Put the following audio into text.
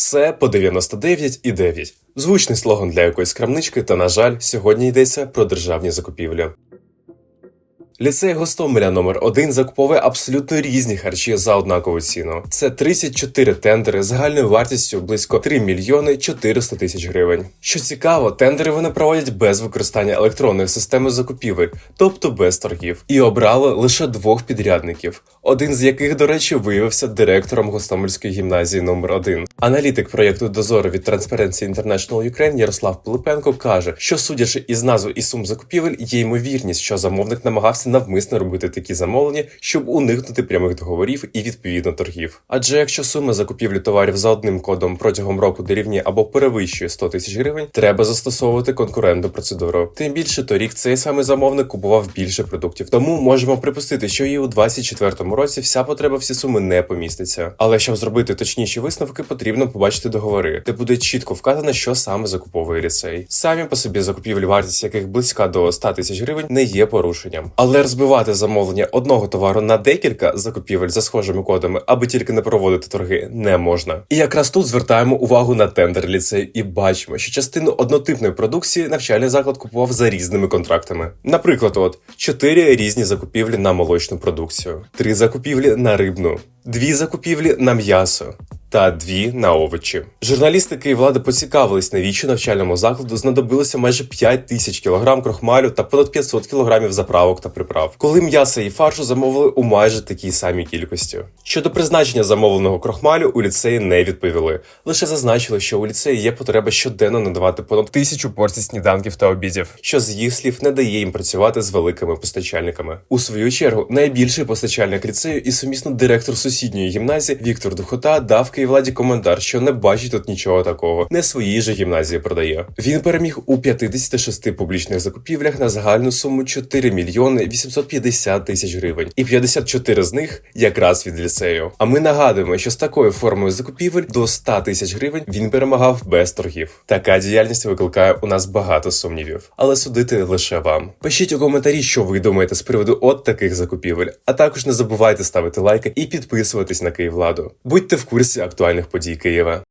Все по 99,9. Звучний слоган для якоїсь крамнички, та, на жаль, сьогодні йдеться про державні закупівлі. Ліцей Гостомеля номер 1 закуповує абсолютно різні харчі за однакову ціну. Це 34 тендери загальною вартістю близько 3 мільйони 400 тисяч гривень. Що цікаво, тендери вони проводять без використання електронної системи закупівель, тобто без торгів, і обрали лише двох підрядників, один з яких, до речі, виявився директором Гостомельської гімназії номер 1 Аналітик проєкту дозору від Transparency International Ukraine Ярослав Пилипенко каже, що судячи із назви і сум закупівель, є ймовірність, що замовник намагався навмисно робити такі замовлення, щоб уникнути прямих договорів і відповідно торгів. Адже якщо сума закупівлі товарів за одним кодом протягом року дорівнює або перевищує 100 тисяч гривень, треба застосовувати конкурентну процедуру. Тим більше торік цей самий замовник купував більше продуктів. Тому можемо припустити, що і у 2024 році вся потреба всі суми не поміститься. Але щоб зробити точніші висновки, потрібно побачити договори, де буде чітко вказано, що саме закуповує ліцей. Самі по собі закупівлі, вартість яких близька до 100 тисяч гривень, не є порушенням. Але розбивати замовлення одного товару на декілька закупівель за схожими кодами, аби тільки не проводити торги, не можна. І якраз тут звертаємо увагу на тендер ліцею і бачимо, що частину однотипної продукції навчальний заклад купував за різними контрактами. Наприклад, от чотири різні закупівлі на молочну продукцію, три закупівлі на рибну, дві закупівлі на м'ясо. Та дві на овочі. Журналісти Київлади поцікавились, навіщо навчальному закладу знадобилося майже 5 тисяч кілограм крохмалю та понад 500 кілограмів заправок та приправ, коли м'яса і фаршу замовили у майже такій самій кількості. Щодо призначення замовленого крохмалю у ліцеї не відповіли. Лише зазначили, що у ліцеї є потреба щоденно надавати понад тисячу порцій сніданків та обідів, що з їх слів не дає їм працювати з великими постачальниками. У свою чергу найбільший постачальник ліцею і сумісно директор сусідньої гімназії Віктор Духота дав Київладі коментар, що не бачить тут нічого такого, не своїй же гімназії продає. Він переміг у 56 публічних закупівлях на загальну суму 4 мільйони 850 тисяч гривень, і 54 з них якраз від ліцею. А ми нагадуємо, що з такою формою закупівель до 100 тисяч гривень він перемагав без торгів. Така діяльність викликає у нас багато сумнівів, але судити лише вам. Пишіть у коментарі, що ви думаєте з приводу от таких закупівель, а також не забувайте ставити лайки і підписуватись на Київладу. Будьте в курсі актуальних подій Києва.